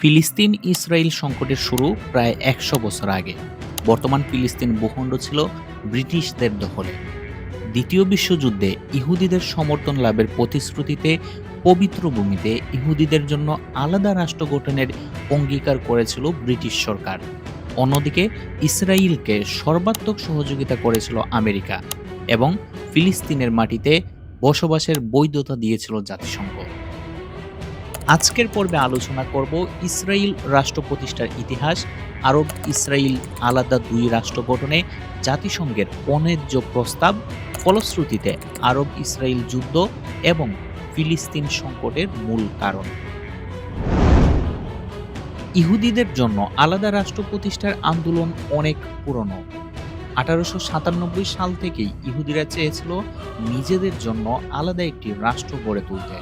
ফিলিস্তিন ইসরায়েল সংকটের শুরু প্রায় একশো বছর আগে। বর্তমান ফিলিস্তিন ভূখণ্ড ছিল ব্রিটিশদের দখলে। দ্বিতীয় বিশ্বযুদ্ধে ইহুদিদের সমর্থন লাভের প্রতিশ্রুতিতে পবিত্র ভূমিতে ইহুদিদের জন্য আলাদা রাষ্ট্র গঠনের অঙ্গীকার করেছিল ব্রিটিশ সরকার। অন্যদিকে ইসরায়েলকে সর্বাত্মক সহযোগিতা করেছিল আমেরিকা এবং ফিলিস্তিনের মাটিতে বসবাসের বৈধতা দিয়েছিল জাতিসংঘ। আজকের পর্বে আলোচনা করব ইসরায়েল রাষ্ট্র প্রতিষ্ঠার ইতিহাস, আরব ইসরায়েল আলাদা দুই রাষ্ট্র গঠনে জাতিসংঘের অন্যায্য প্রস্তাব, ফলশ্রুতিতে আরব ইসরায়েল যুদ্ধ এবং ফিলিস্তিন সংকটের মূল কারণ। ইহুদিদের জন্য আলাদা রাষ্ট্র প্রতিষ্ঠার আন্দোলন অনেক পুরনো। আঠারোশো সাতানব্বই সাল থেকেই ইহুদিরা চেয়েছিল নিজেদের জন্য আলাদা একটি রাষ্ট্র গড়ে তুলতে।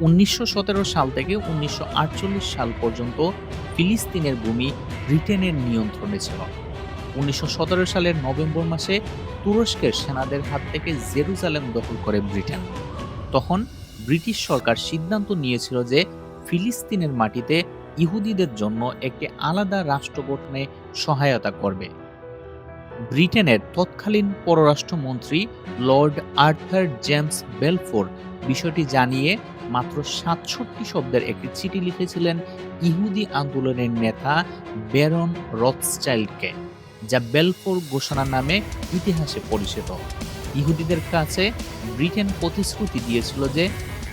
উনিশশো সতেরো সাল থেকে উনিশশো আটচল্লিশ সাল পর্যন্ত ফিলিস্তিনের ভূমি ব্রিটেনের নিয়ন্ত্রণে ছিল। উনিশশো সতেরো সালের নভেম্বর মাসে তুরস্কের সেনাদের হাত থেকে জেরুজালেম দখল করে ব্রিটেন। তখন ব্রিটিশ সরকার সিদ্ধান্ত নিয়েছিল যে ফিলিস্তিনের মাটিতে ইহুদিদের জন্য একটি আলাদা রাষ্ট্র গঠনে সহায়তা করবে। ব্রিটেনের তৎকালীন পররাষ্ট্রমন্ত্রী লর্ড আর্থার জেমস বেলফোর বিষয়টি জানিয়ে মাত্র সাতষট্টি শব্দের একটি চিঠি লিখেছিলেন ইহুদি আন্দোলনের নেতা ব্যারন রথস্টাইল্ডকে যা বেলফোর ঘোষণা নামে ইতিহাসে পরিচিত। ইহুদিদের কাছে ব্রিটেন প্রতিশ্রুতি দিয়েছিল যে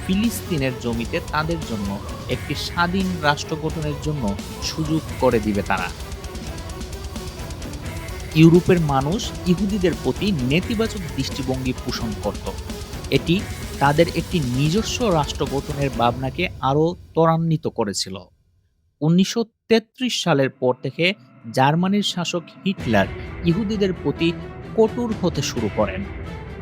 ফিলিস্তিনের জমিতে তাদের জন্য একটি স্বাধীন রাষ্ট্র গঠনের জন্য সুযোগ করে দিবে তারা। ইউরোপের মানুষ ইহুদিদের প্রতি নেতিবাচক দৃষ্টিভঙ্গি পোষণ করত। এটি তাদের একটি নিজস্ব রাষ্ট্র গঠনের ভাবনাকে আরও ত্বরান্বিত করেছিল। উনিশশো তেত্রিশ সালের পর থেকে জার্মানির শাসক হিটলার ইহুদিদের প্রতি কঠোর হতে শুরু করেন।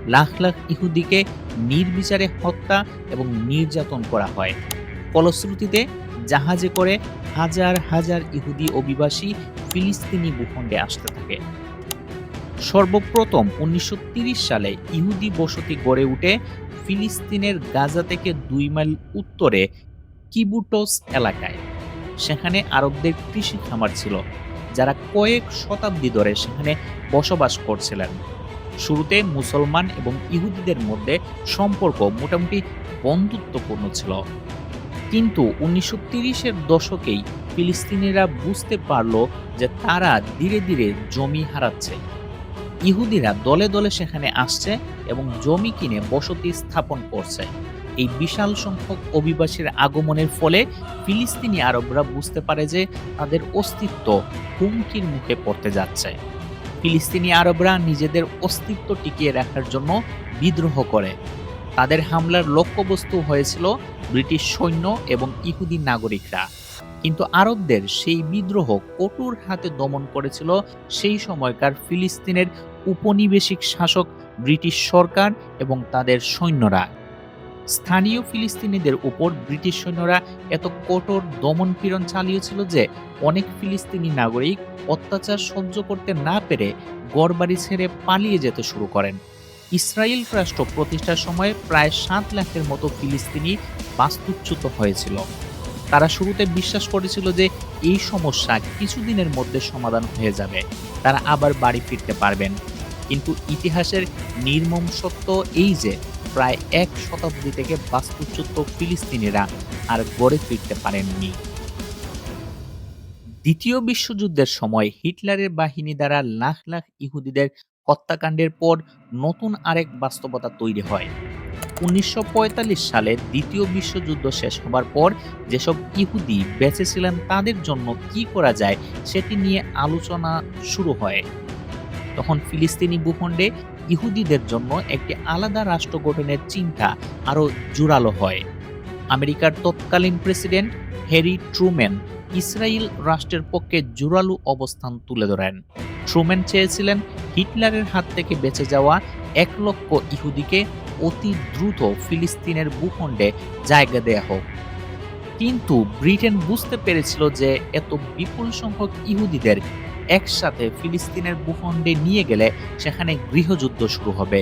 লাখ লাখ ইহুদিকে নির্বিচারে হত্যা এবং নির্যাতন করা হয়। ফলশ্রুতিতে জাহাজে করে হাজার হাজার ইহুদি অভিবাসী ফিলিস্তিনি ভূখণ্ডে আসতে থাকে। সর্বপ্রথম উনিশশো সালে ইহুদি বসতি গড়ে উঠে ফিলিস্তিনের গাজা থেকে দুই মাইল উত্তরে কিবুটস এলাকায়। সেখানে আরবদের কৃষি খামার ছিল, যারা কয়েক শতাব্দী ধরে সেখানে বসবাস করছিলেন। শুরুতে মুসলমান এবং ইহুদিদের মধ্যে সম্পর্ক মোটামুটি বন্ধুত্বপূর্ণ ছিল। কিন্তু উনিশশো তিরিশের দশকেই ফিলিস্তিনিরা বুঝতে পারল যে তারা ধীরে ধীরে জমি হারাচ্ছে। ইহুদিরা দলে দলে সেখানে আসছে এবং জমি কিনে বসতি স্থাপন করছে। এই বিশাল সংখ্যক অভিবাসীর আগমনের ফলে ফিলিস্তিনি আরবরা বুঝতে পারে যে তাদের অস্তিত্ব হুমকির মুখে পড়তে যাচ্ছে। ফিলিস্তিনি আরবরা নিজেদের অস্তিত্ব টিকিয়ে রাখার জন্য বিদ্রোহ করে। তাদের হামলার লক্ষ্যবস্তু হয়েছিল ব্রিটিশ সৈন্য এবং ইহুদি নাগরিকরা। কিন্তু আরবদের সেই বিদ্রোহ কঠোর হাতে দমন করেছিল সেই সময়কার ফিলিস্তিনের উপনিবেশিক শাসক ব্রিটিশ সরকার এবং তাদের সৈন্যরা। স্থানীয় ফিলিস্তিনিদের উপর ব্রিটিশ সৈন্যরা এত কঠোর দমনপীড়ন চালিয়েছিল যে অনেক ফিলিস্তিনি নাগরিক অত্যাচার সহ্য করতে না পেরে গড়বাড়ি ছেড়ে পালিয়ে যেতে শুরু করেন। ইসরায়েল রাষ্ট্র প্রতিষ্ঠার সময় প্রায় সাত লাখের মতো ফিলিস্তিনি বাস্তুচ্যুত হয়েছিল। তারা শুরুতে বিশ্বাস করেছিল যে এই সমস্যা কিছুদিনের মধ্যে সমাধান হয়ে যাবে। তারা আবার বাড়ি ফিরতে পারবেন। কিন্তু ইতিহাসের নির্মম সত্য এই যে, প্রায় এক শতাব্দী থেকে বাস্তুচ্যুত ফিলিস্তিনিরা আর গড়ে ফিরতে পারেননি। দ্বিতীয় বিশ্বযুদ্ধের সময় হিটলারের বাহিনী দ্বারা লাখ লাখ ইহুদিদের হত্যাকাণ্ডের পর নতুন আরেক বাস্তবতা তৈরি হয়। উনিশশো পঁয়তাল্লিশ সালে দ্বিতীয় বিশ্বযুদ্ধ শেষ হবার পর যেসব ইহুদি বেঁচে ছিলেন তাদের জন্য কি করা যায় সেটি নিয়ে আলোচনা শুরু হয়। তখন ফিলিস্তিনি ভূখণ্ডে ইহুদিদের জন্য একটি আলাদা রাষ্ট্র গঠনের চিন্তা আরও জোরালো হয়। আমেরিকার তৎকালীন প্রেসিডেন্ট হ্যারি ট্রুম্যান ইসরায়েল রাষ্ট্রের পক্ষে জোরালো অবস্থান তুলে ধরেন। ট্রুম্যান চেয়েছিলেন হিটলারের হাত থেকে বেঁচে যাওয়া এক লক্ষ ইহুদিকে অতি দ্রুত ফিলিস্তিনের ভূখণ্ডে জায়গা দেয়া হোক। কিন্তু ব্রিটেন বুঝতে পেরেছিল যে এত বিপুল সংখ্যক ইহুদিদের একসাথে ফিলিস্তিনের ভূখণ্ডে নিয়ে গেলে সেখানে গৃহযুদ্ধ শুরু হবে।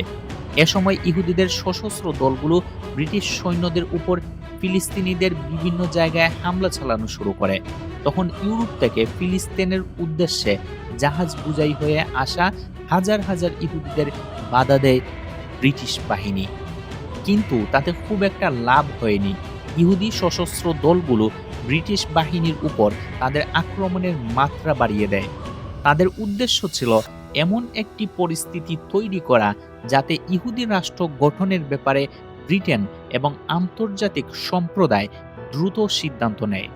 এ সময় ইহুদিদের সশস্ত্র দলগুলো ব্রিটিশ সৈন্যদের উপর ফিলিস্তিনিদের বিভিন্ন জায়গায় হামলা চালানো শুরু করে। তখন ইউরোপ থেকে ফিলিস্তিনের উদ্দেশ্যে জাহাজ বুঝাই হয়ে আসা হাজার হাজার ইহুদিদের বাধা দেয় ব্রিটিশ বাহিনী। কিন্তু তাতে খুব একটা লাভ হয়নি। ইহুদি সশস্ত্র দলগুলো ব্রিটিশ বাহিনীর উপর তাদের আক্রমণের মাত্রা বাড়িয়ে দেয়। তাদের উদ্দেশ্য ছিল এমন একটি পরিস্থিতি তৈরি করা যাতে ইহুদি রাষ্ট্র গঠনের ব্যাপারে ব্রিটেন এবং আন্তর্জাতিক সম্প্রদায় দ্রুত সিদ্ধান্ত নেয়।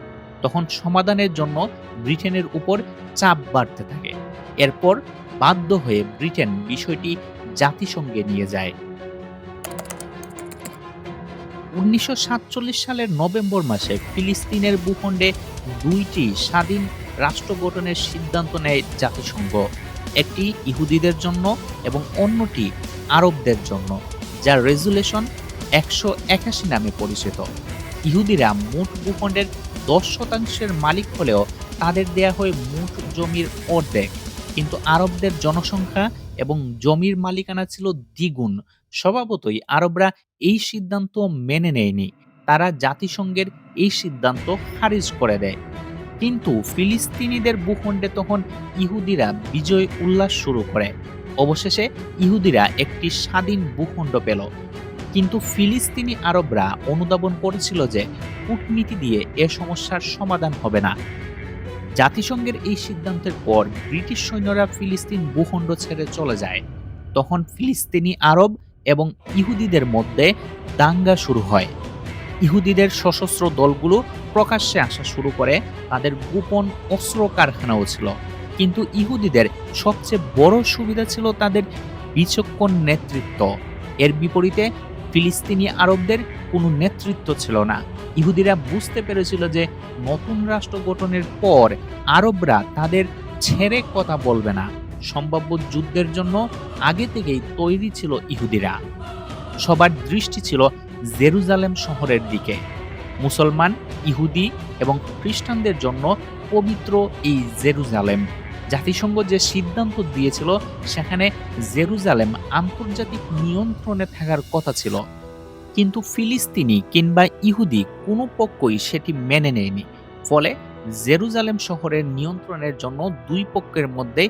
তখন সমাধানের জন্য ব্রিটেনের উপর চাপ বাড়তে থাকে। এরপর বাধ্য হয়ে ব্রিটেন বিষয়টি জাতিসংঘে নিয়ে যায়। উনিশশো সাতচল্লিশ সালের নভেম্বর মাসে ফিলিস্তিনের ভূখণ্ডে দুইটি স্বাধীন রাষ্ট্র গঠনের সিদ্ধান্ত নেয় জাতিসংঘ। একটি ইহুদিদের জন্য এবং অন্যটি আরবদের জন্য, যার রেজুলেশন একশো একাশি নামে পরিচিত। ইহুদিরা মোট ভূখণ্ডের দশ শতাংশের মালিক হলেও তাদের দেয়া হয় মোট জমির অর্ধেক, কিন্তু আরবদের জনসংখ্যা এবং জমির মালিকানা ছিল দ্বিগুণ। স্বভাবতই আরবরা এই সিদ্ধান্ত মেনে নেয়নি। তারা জাতিসংঘের এই সিদ্ধান্ত খারিজ করে দেয়। কিন্তু ফিলিস্তিনিদের ভূখণ্ডে তখন ইহুদিরা বিজয় উল্লাস শুরু করে। অবশেষে ইহুদিরা একটি স্বাধীন ভূখণ্ড পেল। কিন্তু ফিলিস্তিনি আরবরা অনুধাবন করেছিল যে, কূটনীতি দিয়ে এ সমস্যার সমাধান হবে না। জাতিসংঘের এই সিদ্ধান্তের পর ব্রিটিশ সৈন্যরা ফিলিস্তিন ভূখণ্ড ছেড়ে চলে যায়। তখন ফিলিস্তিনি আরব এবং ইহুদিদের মধ্যে দাঙ্গা শুরু হয়। ইহুদিদের সশস্ত্র দলগুলো প্রকাশ্যে আসা শুরু করে, তাদের গোপন অস্ত্র কারখানাও ছিল। কিন্তু ইহুদিদের সবচেয়ে বড় সুবিধা ছিল তাদের বিচক্ষণ নেতৃত্ব। এর বিপরীতে ফিলিস্তিনি আরবদের কোনো নেতৃত্ব ছিল না। ইহুদিরা বুঝতে পেরেছিল যে নতুন রাষ্ট্র গঠনের পর আরবরা তাদের ছেড়ে কথা বলবে না। সম্ভাব্য যুদ্ধের জন্য আগে থেকেই তৈরি ছিল ইহুদিরা। সবার দৃষ্টি ছিল জেরুজালেম শহরের দিকে। মুসলমান, ইহুদি এবং খ্রিস্টানদের জন্য পবিত্র এই জেরুজালেম। জাতিসংঘ যে সিদ্ধান্ত দিয়েছিল, সেখানে জেরুজালেম আন্তর্জাতিক নিয়ন্ত্রণে থাকার কথা ছিল। কিন্তু ফিলিস্তিনি কিংবা ইহুদি কোনো পক্ষই সেটি মেনে নেয়নি। ফলে জেরুজালেম শহরের নিয়ন্ত্রণের জন্য দুই পক্ষের মধ্যে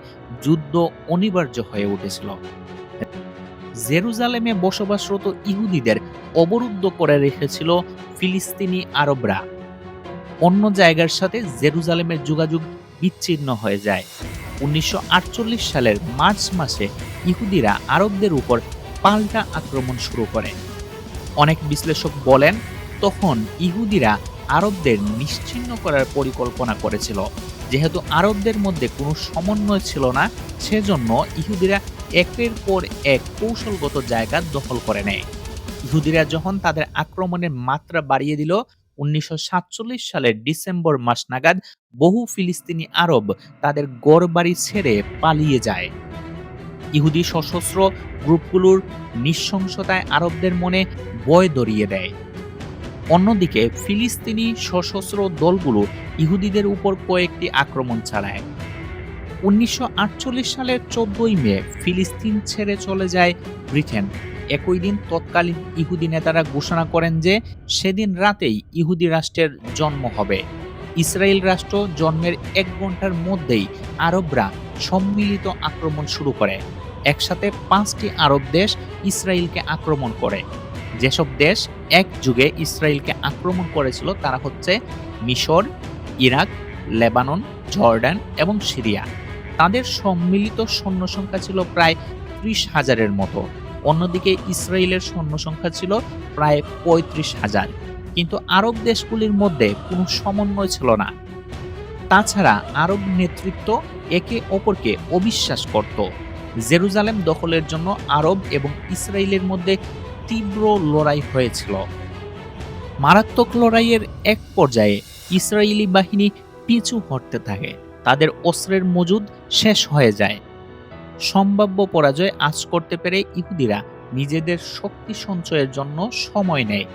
যুদ্ধ অনিবার্য হয়ে উঠেছিল। জেরুজালেমে বসবাসরত ইহুদিদের অবরুদ্ধ করে রেখেছিল ফিলিস্তিনি আরবরা। অন্য জায়গার সাথে জেরুজালেমের যোগাযোগ বিচ্ছিন্ন হয়ে যায়। উনিশশো আটচল্লিশ সালের মার্চ মাসে ইহুদিরা আরবদের উপর পাল্টা আক্রমণ শুরু করে। অনেক বিশ্লেষক বলেন, তখন ইহুদিরা আরবদের নিশ্চিহ্ন করার পরিকল্পনা করেছিল। যেহেতু আরবদের মধ্যে কোনো সমন্বয় ছিল না, সেজন্য ইহুদিরা একের পর এক কৌশলগত জায়গা দখল করে নেয়। ইহুদিরা যখন তাদের আক্রমণের মাত্রা বাড়িয়ে দিল, উনিশশো সাতচল্লিশ সালের ডিসেম্বর মাস নাগাদ বহু ফিলিস্তিনি আরব তাদের গড়বাড়ি ছেড়ে পালিয়ে যায়। ইহুদি সশস্ত্র গ্রুপগুলোর নৃশংসতায় আরবদের মনে বয় দরিয়ে দেয়। অন্যদিকে, ফিলিস্তিনি সশস্ত্র দলগুলো ইহুদিদের উপর কয়েকটি আক্রমণ চালায়। উনিশশো আটচল্লিশ সালের চোদ্দই মে ফিলিস্তিন ছেড়ে চলে যায় ব্রিটেন। একই দিন তৎকালীন ইহুদি নেতারা ঘোষণা করেন যে, সেদিন রাতেই ইহুদি রাষ্ট্রের জন্ম হবে। ইসরায়েল রাষ্ট্র জন্মের এক ঘণ্টার মধ্যেই আরবরা সম্মিলিত আক্রমণ শুরু করে। একসাথে পাঁচটি আরব দেশ ইসরায়েলকে আক্রমণ করে। যেসব দেশ এক যুগে ইসরায়েলকে আক্রমণ করেছিল তারা হচ্ছে মিশর, ইরাক, লেবানন, জর্ডান এবং সিরিয়া। তাদের সম্মিলিত সৈন্য সংখ্যা ছিল প্রায় ত্রিশ হাজারের মতো। অন্যদিকে ইসরায়েলের সৈন্য সংখ্যা ছিল প্রায় পঁয়ত্রিশ হাজার। কিন্তু আরব দেশগুলির মধ্যে কোনো সমন্বয় ছিল না। তাছাড়া আরব নেতৃত্ব একে অপরকে অবিশ্বাস করত। জেরুজালেম দখলের জন্য আরব এবং ইসরায়েলের মধ্যে তীব্র লড়াই হয়েছিল। মারাত্মক লড়াইয়ের এক পর্যায়ে ইসরায়েলি বাহিনী পিছু হটতে থাকে। তাদের অস্ত্রের মজুদ শেষ হয়ে যায়। সম্ভাব্য পরাজয় আজ করতে পেরে ইহুদিরা নিজেদের শক্তি সঞ্চয়ের জন্য সময় নেয়।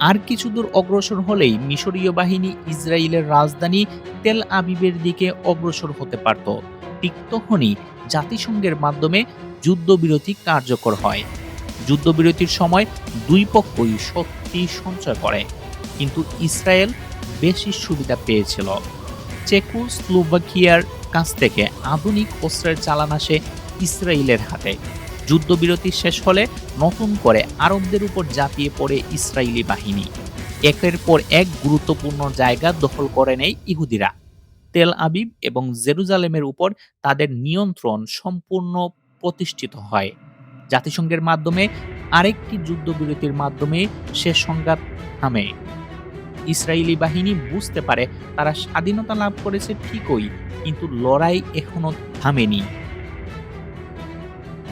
আর কিছু দূর অগ্রসর হলেই মিশরীয় বাহিনী ইসরায়েলের রাজধানী তেল আবিবের দিকে অগ্রসর হতে পারত। ঠিক তখনই জাতিসংঘের মাধ্যমে যুদ্ধবিরতি কার্যকর হয়। যুদ্ধবিরতির সময় দুই পক্ষই শক্তি সঞ্চয় করে। কিন্তু ইসরায়েল বেশি সুবিধা পেয়েছিল। চেকু চেকোস্লোভাকিয়ার কাছ থেকে আধুনিক অস্ত্রের চালান আসে ইসরায়েলের হাতে। যুদ্ধবিরতি শেষ হলে নতুন করে আরবদের উপর ঝাঁপিয়ে পড়ে ইসরায়েলি বাহিনী। একের পর এক গুরুত্বপূর্ণ জায়গা দখল করে নেয় ইহুদিরা। তেল আবিব এবং জেরুজালেমের উপর তাদের নিয়ন্ত্রণ সম্পূর্ণ প্রতিষ্ঠিত হয়। জাতিসংঘের মাধ্যমে, আরেকটি যুদ্ধবিরতির মাধ্যমে সে সংঘাত থামে। ইসরায়েলি বাহিনী বুঝতে পারে তারা স্বাধীনতা লাভ করেছে ঠিকই, কিন্তু লড়াই এখনও থামেনি।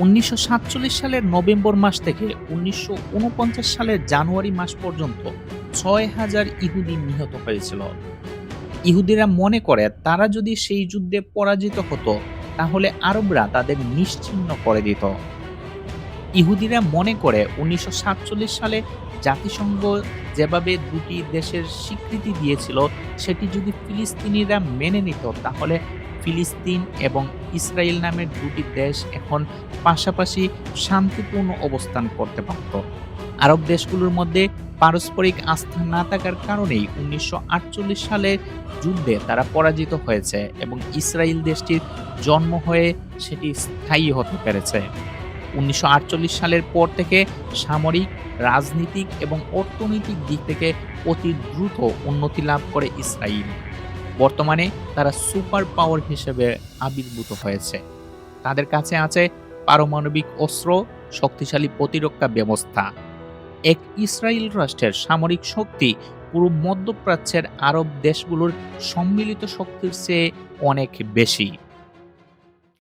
উনিশশো সাতচল্লিশ সালের নভেম্বর মাস থেকে উনিশশো উনপঞ্চাশ সালের জানুয়ারি মাস পর্যন্ত ছয় হাজার ইহুদি নিহত হয়েছিল। ইহুদিরা মনে করে তারা যদি সেই যুদ্ধে পরাজিত হতো, তাহলে আরবরা তাদের নিশ্চিহ্ন করে দিত। ইহুদিরা মনে করে উনিশশো সাতচল্লিশ সালে জাতিসংঘ যেভাবে দুটি দেশের স্বীকৃতি দিয়েছিল, সেটি যদি ফিলিস্তিনিরা মেনে নিত, তাহলে ফিলিস্তিন এবং ইসরায়েল নামের দুটি দেশ এখন পাশাপাশি শান্তিপূর্ণ অবস্থান করতে পারত। আরব দেশগুলোর মধ্যে পারস্পরিক আস্থা না থাকার কারণেই উনিশশো আটচল্লিশ সালের যুদ্ধে তারা পরাজিত হয়েছে এবং ইসরায়েল দেশটির জন্ম হয়ে সেটি স্থায়ী হতে পেরেছে। উনিশশো আটচল্লিশ সালের পর থেকে সামরিক, রাজনীতিক এবং অর্থনৈতিক দিক থেকে অতি দ্রুত উন্নতি লাভ করে ইসরায়েল বর্তমানে তারা সুপার পাওয়ার হিসেবে আবির্ভূত হয়েছে। তাদের কাছে আছে পারমাণবিক অস্ত্র, শক্তিশালী প্রতিরক্ষা ব্যবস্থা। এক ইসরায়েল রাষ্ট্রের সামরিক শক্তি পুরো মধ্যপ্রাচ্যের আরব দেশগুলোর সম্মিলিত শক্তির চেয়ে অনেক বেশি।